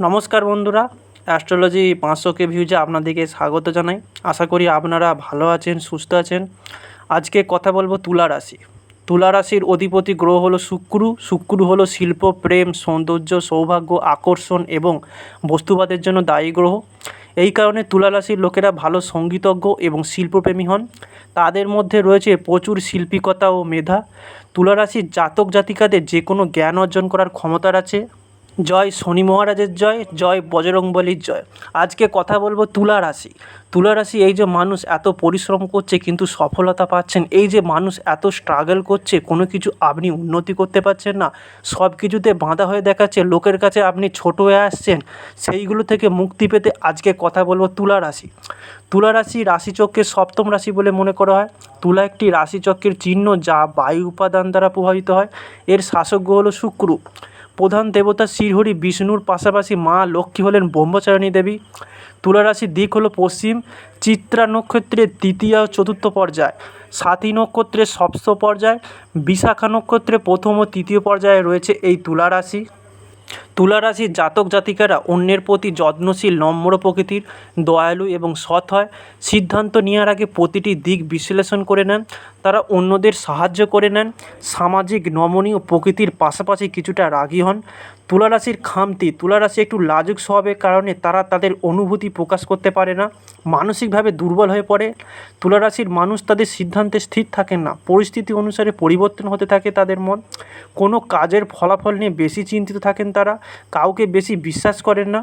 নমস্কার বন্ধুরা, অ্যাস্ট্রোলজি পাঁচশো কে ভিউজে আপনাদেরকে স্বাগত জানাই। আশা করি আপনারা ভালো আছেন, সুস্থ আছেন। আজকে কথা বলব তুলা রাশি। তুলা রাশির অধিপতি গ্রহ হলো শুক্র। শুক্র হলো শিল্প, প্রেম, সৌন্দর্য, সৌভাগ্য, আকর্ষণ এবং বস্তুবাদের জন্য দায়ী গ্রহ। এই কারণে তুলা রাশির লোকেরা ভালো সঙ্গীতজ্ঞ এবং শিল্পপ্রেমী হন। তাদের মধ্যে রয়েছে প্রচুর শিল্পিকতা ও মেধা। তুলা রাশির জাতক জাতিকাদের যে কোনো জ্ঞান অর্জন করার ক্ষমতার আছে। জয় শনি মহারাজের জয় জয় বজরংবলীর জয়। আজকে কথা বলব তুলা রাশি। তুলা রাশি এই যে মানুষ এত পরিশ্রম করছে, কিন্তু সফলতা পাচ্ছেন। এই যে মানুষ এত স্ট্রাগল করছে, কোনো কিছু আপনি উন্নতি করতে পারছেন না। সব কিছুতে বাঁধা হয়ে দেখাচ্ছে, লোকের কাছে আপনি ছোট হয়ে আসছেন। সেইগুলো থেকে মুক্তি পেতে আজকে কথা বলব তুলা রাশি। তুলা রাশি রাশিচক্রের সপ্তম রাশি বলে মনে করা হয়। তুলা একটি রাশিচক্রের চিহ্ন যা বায়ু উপাদান দ্বারা প্রভাবিত হয়। এর শাসক গ্রহ হলো শুক্র। প্রধান দেবতা শ্রীহরি বিষ্ণুর পাশাপাশি মা লক্ষ্মী হলেন ব্রহ্মচারিণী দেবী। তুলা রাশির দিক হলো পশ্চিম, চিত্রা নক্ষত্রের তৃতীয় চতুর্থ পর্যায়, সাথী নক্ষত্রের ষষ্ঠ পর্যায়, বিশাখা নক্ষত্রে প্রথম ও তৃতীয় পর্যায়ে রয়েছে এই তুলা রাশি তুলা রাশির জাতক জাতিকারা অন্যের প্রতি যত্নশীল, নম্র প্রকৃতির, দয়ালু এবং সৎ হয়। সিদ্ধান্ত নেওয়ার আগে প্রতিটি দিক বিশ্লেষণ করে নেন। তারা অন্যদের সাহায্য করে নেন। সামাজিক নমনীয় প্রকৃতির পাশাপাশি কিছুটা রাগী হন। তুলা রাশির খামতি তুলা রাশি একটু লাজুক স্বভাবের কারণে তারা তাদের অনুভূতি প্রকাশ করতে পারে না, মানসিকভাবে দুর্বল হয়ে পড়ে। তুলা রাশির মানুষ তাদের সিদ্ধান্তে স্থির থাকেন না, পরিস্থিতি অনুসারে পরিবর্তন হতে থাকে তাদের মন। কোনো কাজের ফলাফল নিয়ে বেশি চিন্তিত থাকেন তারা, কাউকে বেশি বিশ্বাস করেন না।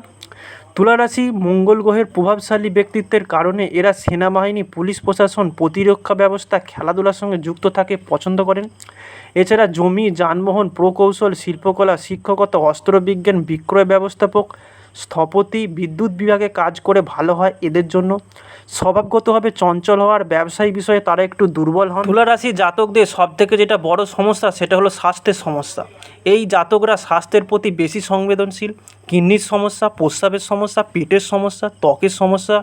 তুলা রাশি মঙ্গল গ্রহের প্রভাবশালী ব্যক্তিত্বের কারণে এরা সেনাবাহিনী, পুলিশ প্রশাসন, প্রতিরক্ষা ব্যবস্থা, খেলাধুলার সঙ্গে যুক্ত থাকে, পছন্দ করেন। এছাড়া জমি, যানবাহন, প্রকৌশল, শিল্পকলা, শিক্ষকতা, অস্ত্রবিজ্ঞান, বিক্রয় ব্যবস্থাপক, স্থপতি, বিদ্যুৎ বিভাগে কাজ করে ভালো হয় এদের জন্য। স্বভাবগতভাবে চঞ্চল হওয়ার ব্যবসায়ী বিষয়ে তারা একটু দুর্বল হন। তুলারাশি জাতকদের সব থেকে যেটা বড় সমস্যা, সেটা হলো স্বাস্থ্যের সমস্যা। এই জাতকরা স্বাস্থ্যের প্রতি বেশি সংবেদনশীল কিডনির সমস্যা, প্রস্রাবের সমস্যা পেটের সমস্যা, ত্বকের সমস্যা,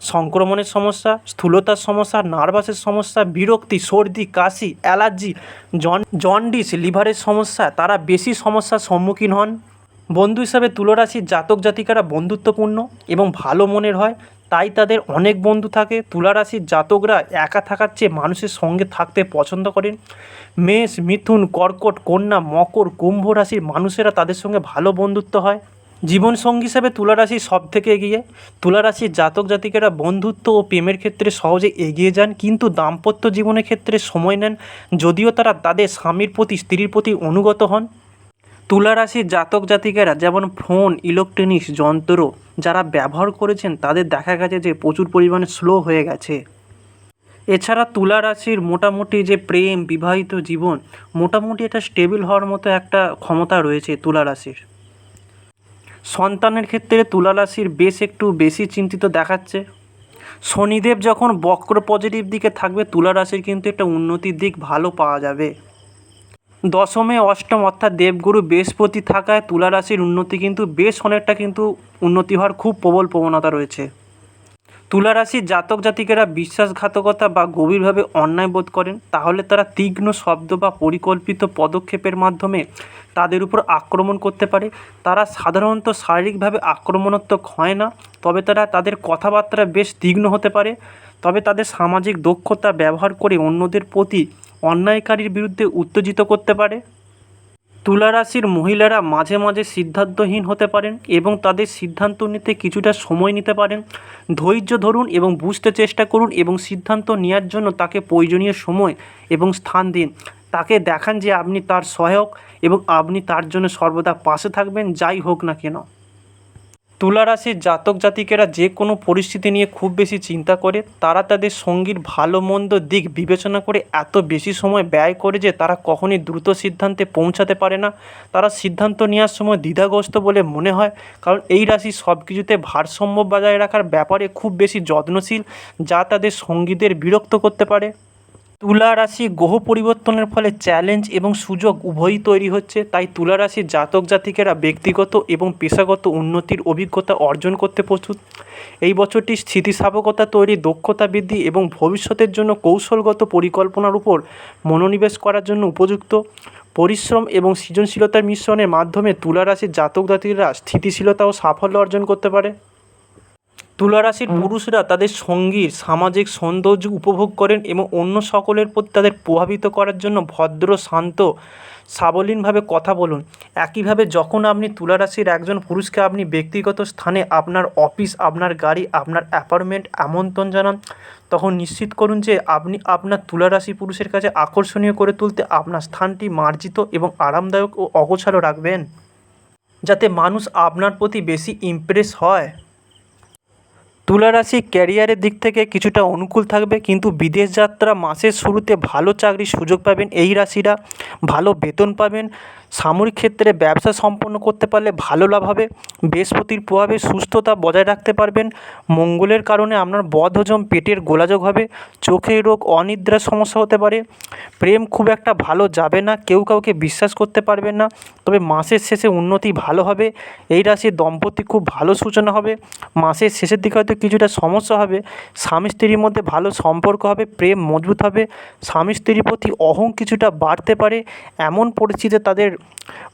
সংক্রমণের সমস্যা, স্থূলতার সমস্যা, নার্ভাসের সমস্যা, বিরক্তি, সর্দি, কাশি, অ্যালার্জি, জন, জন্ডিস, লিভারের সমস্যা, তারা বেশি সমস্যার সম্মুখীন হন। বন্ধু হিসাবে তুলারাশির জাতক জাতিকারা বন্ধুত্বপূর্ণ এবং ভালো মনের হয়, তাই তাদের অনেক বন্ধু থাকে। তুলারাশির জাতকরা একা থাকার চেয়ে মানুষের সঙ্গে থাকতে পছন্দ করেন। মেষ, মিথুন, কর্কট, কন্যা, মকর, কুম্ভ রাশির মানুষেরা তাদের সঙ্গে ভালো বন্ধুত্ব হয়। জীবনসঙ্গী হিসাবে তুলারাশি সব থেকে এগিয়ে। তুলারাশির জাতক জাতিকেরা বন্ধুত্ব ও প্রেমের ক্ষেত্রে সহজে এগিয়ে যান, কিন্তু দাম্পত্য জীবনের ক্ষেত্রে সময় নেন, যদিও তারা তাদের স্বামীর প্রতি, স্ত্রীর প্রতি অনুগত হন। তুলা রাশির জাতক জাতিকেরা যেমন ফোন, ইলেকট্রনিক্স, যন্ত্র যারা ব্যবহার করেছেন, তাদের দেখা গেছে যে প্রচুর পরিমাণে স্লো হয়ে গেছে। এছাড়া তুলা রাশির মোটামুটি যে প্রেম, বিবাহিত জীবন, মোটামুটি এটা স্টেবিল হওয়ার মতো একটা ক্ষমতা রয়েছে তুলা রাশির সন্তানের ক্ষেত্রে তুলা রাশির বেশ একটু বেশি চিন্তিত দেখাচ্ছে। শনিদেব যখন বক্র পজিটিভ দিকে থাকবে তুলা রাশির কিন্তু একটা উন্নতির দিক ভালো পাওয়া যাবে। দশমে অষ্টম অর্থাৎ দেবগুরু বৃহস্পতি থাকায় তুলা রাশির উন্নতি কিন্তু বেশ অনেকটা কিন্তু উন্নতি হওয়ার খুব প্রবল প্রবণতা রয়েছে। তুলা রাশির জাতক জাতিকেরা বিশ্বাসঘাতকতা বা গভীরভাবে অন্যায় বোধ করেন, তাহলে তারা তীক্ষ্ণ শব্দ বা পরিকল্পিত পদক্ষেপের মাধ্যমে তাদের উপর আক্রমণ করতে পারে। তারা সাধারণত শারীরিকভাবে আক্রমণাত্মক হয় না, তবে তারা তাদের কথাবার্তা বেশ তীক্ষ্ণ হতে পারে। তবে তাদের সামাজিক দক্ষতা ব্যবহার করে অন্যদের প্রতি অন্যায়কারীর বিরুদ্ধে উত্তেজিত করতে পারে। তুলা রাশির মহিলারা মাঝে মাঝে সিদ্ধান্তহীন হতে পারেন এবং তাদের সিদ্ধান্ত নিতে কিছুটা সময় নিতে পারেন। ধৈর্য ধরুন এবং বুঝতে চেষ্টা করুন এবং সিদ্ধান্ত নেওয়ার জন্য তাকে প্রয়োজনীয় সময় এবং স্থান দিন। তাকে দেখান যে আপনি তার সহায়ক এবং আপনি তার জন্য সর্বদা পাশে থাকবেন, যাই হোক না কেন। তুলা রাশির জাতক জাতিকেরা যে কোনো পরিস্থিতি নিয়ে খুব বেশি চিন্তা করে, তারা তাদের সঙ্গীর ভালো মন্দ দিক বিবেচনা করে এত বেশি সময় ব্যয় করে যে তারা কখনই দ্রুত সিদ্ধান্তে পৌঁছাতে পারে না। তারা সিদ্ধান্ত নেওয়ার সময় দ্বিধাগ্রস্ত বলে মনে হয়, কারণ এই রাশি সব কিছুতে ভারসাম্য বজায় রাখার ব্যাপারে খুব বেশি যত্নশীল, যা তাদের সঙ্গীদের বিরক্ত করতে পারে। তুলা রাশি গ্রহ পরিবর্তনের ফলে চ্যালেঞ্জ এবং সুযোগ উভয়ই তৈরি হচ্ছে, তাই তুলা রাশির জাতক জাতিকেরা ব্যক্তিগত এবং পেশাগত উন্নতির অভিজ্ঞতা অর্জন করতে প্রস্তুত। এই বছরটি স্থিতিস্থাপকতা তৈরি, দক্ষতা বৃদ্ধি এবং ভবিষ্যতের জন্য কৌশলগত পরিকল্পনার উপর মনোনিবেশ করার জন্য উপযুক্ত। পরিশ্রম এবং সৃজনশীলতার মিশ্রণের মাধ্যমে তুলা রাশির জাতক জাতিরা স্থিতিশীলতা ও সাফল্য অর্জন করতে পারে। তুলা রাশির পুরুষরা তাদের সঙ্গীর সামাজিক সৌন্দর্য উপভোগ করেন এবং অন্য সকলের প্রতি তাদের প্রভাবিত করার জন্য ভদ্র শান্ত সাবলীনভাবে কথা বলুন। একইভাবে যখন আপনি তুলারাশির একজন পুরুষকে আপনি ব্যক্তিগত স্থানে আপনার অফিস আপনার গাড়ি আপনার অ্যাপার্টমেন্ট আমন্ত্রণ জানান তখন নিশ্চিত করুন যে আপনি আপনার তুলারাশি পুরুষের কাছে আকর্ষণীয় করে তুলতে আপনার স্থানটি মার্জিত এবং আরামদায়ক ও অগোছালো রাখবেন। যাতে মানুষ আপনার প্রতি বেশি ইমপ্রেস হয়। তুলা রাশি ক্যারিয়ারের দিক থেকে কিছুটা অনুকূল থাকবে, কিন্তু বিদেশ যাত্রা মাসের শুরুতে ভালো চাকরির সুযোগ পাবেন এই রাশিরা, ভালো বেতন পাবেন। সামরিক ক্ষেত্রে ব্যবসা সম্পন্ন করতে পারলে ভালো লাভ হবে। বৃহস্পতির প্রভাবে সুস্থতা বজায় রাখতে পারবেন। মঙ্গলের কারণে আপনার বদহজম পেটের গোলাযোগ হবে। চোখের রোগ, অনিদ্রার সমস্যা হতে পারে। প্রেম খুব একটা ভালো যাবে না, কেউ কাউকে বিশ্বাস করতে পারবেন না। তবে মাসের শেষে উন্নতি ভালো হবে। এই রাশির দম্পতি খুব ভালো সূচনা হবে। মাসের শেষের দিকে হয়তো কিছুটা সমস্যা হবে। স্বামী স্ত্রীর মধ্যে ভালো সম্পর্ক হবে, প্রেম মজবুত হবে। স্বামী স্ত্রীর প্রতি অহং কিছুটা বাড়তে পারে। এমন পরিস্থিতিতে তাদের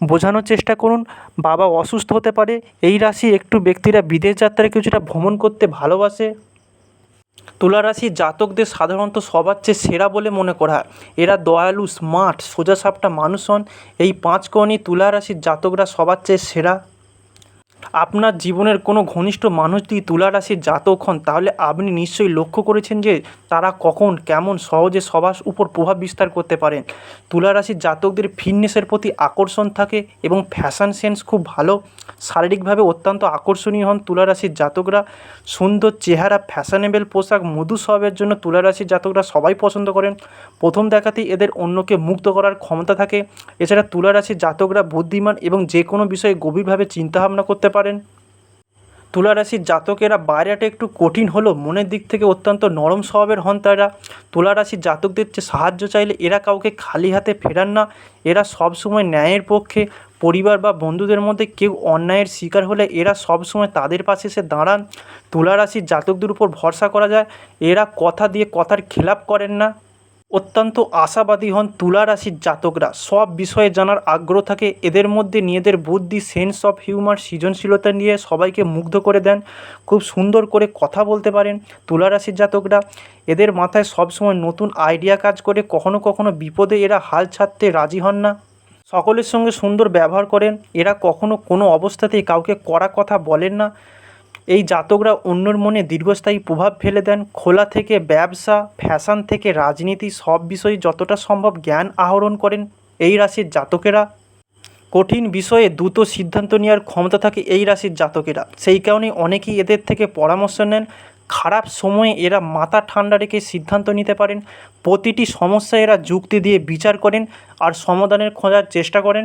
বোঝানোর চেষ্টা করুন, বাবা অসুস্থ হতে পারে, এই রাশি একটু ব্যক্তিরা বিদেশ যাত্রায় কিছুটা ভ্রমণ করতে ভালোবাসে। তুলা রাশির জাতকদের সাধারণত সবার চেয়ে সেরা বলে মনে করা। হয় এরা দয়ালু, স্মার্ট, সোজাসাপটা মানুষ হন। এই পাঁচ কোণই তুলা রাশির জাতকরা সবার চেয়ে সেরা। আপনার জীবনের কোনো ঘনিষ্ঠ মানুষ যদি তুলা রাশির জাতক হন, তাহলে আপনি নিশ্চয়ই লক্ষ্য করেছেন যে তারা কখন, কেমন, সহজে সবার উপর প্রভাব বিস্তার করতে পারেন। তুলা রাশির জাতকদের ফিটনেসের প্রতি আকর্ষণ থাকে এবং ফ্যাশন সেন্স খুব ভালো। শারীরিকভাবে অত্যন্ত আকর্ষণীয় হন তুলা রাশির জাতকরা। সুন্দর চেহারা ফ্যাশনেবল পোশাক, মধু স্বভাবের জন্য তুলা রাশির জাতকরা সবাই পছন্দ করেন। প্রথম দেখাতেই এদের অন্যকে মুক্ত করার ক্ষমতা থাকে। এছাড়া তুলা রাশির জাতকরা বুদ্ধিমান এবং যে কোনো বিষয়ে গভীরভাবে চিন্তাভাবনা করতে পারেন। তুলা রাশির জাতকেরা বাইরেটা একটু কঠিন হলেও মনের দিক থেকে অত্যন্ত নরম স্বভাবের হন তারা। তুলা রাশির জাতকদের চেয়ে সাহায্য চাইলে এরা কাউকে খালি হাতে ফেরান না, এরা সবসময় ন্যায়ের পক্ষে। পরিবার বা বন্ধুদের মধ্যে কেউ অন্যায়ের শিকার হলে এরা সবসময় তাদের পাশে এসে দাঁড়ান। তুলা রাশির জাতকদের উপর ভরসা করা যায়। এরা কথা দিয়ে কথার খেলাপ করেন না। অত্যন্ত আশাবাদী হন তুলা রাশির জাতকরা। সব বিষয়ে জানার আগ্রহ থাকে। এদের মধ্যে নিজেদের বুদ্ধি সেন্স অফ হিউমার সৃজনশীলতা নিয়ে সবাইকে মুগ্ধ করে দেন। খুব সুন্দর করে কথা বলতে পারেন তুলা রাশির জাতকরা। এদের মাথায় সবসময় নতুন আইডিয়া কাজ করে। কখনো কখনো বিপদে এরা হাল ছাড়তে রাজি হন না। সকলের সঙ্গে সুন্দর ব্যবহার করেন। এরা কখনো কোনো অবস্থাতেই কাউকে কড়া কথা বলেন না। এই জাতকরা অন্যর মনে দীর্ঘস্থায়ী প্রভাব ফেলে দেন। খোলা থেকে ব্যবসা, ফ্যাশন থেকে রাজনীতি সব বিষয়ে যতটা সম্ভব জ্ঞান আহরণ করেন এই রাশির জাতকেরা। কঠিন বিষয়ে দ্রুত সিদ্ধান্ত নেওয়ার ক্ষমতা থাকে এই রাশির জাতকেরা। সেই কারণে অনেকেই এদের থেকে পরামর্শ নেন, খারাপ সময়ে এরা মাথা ঠান্ডা রেখে সিদ্ধান্ত নিতে পারেন, প্রতিটি সমস্যা এরা যুক্তি দিয়ে বিচার করেন আর সমাধানের খোঁজার চেষ্টা করেন।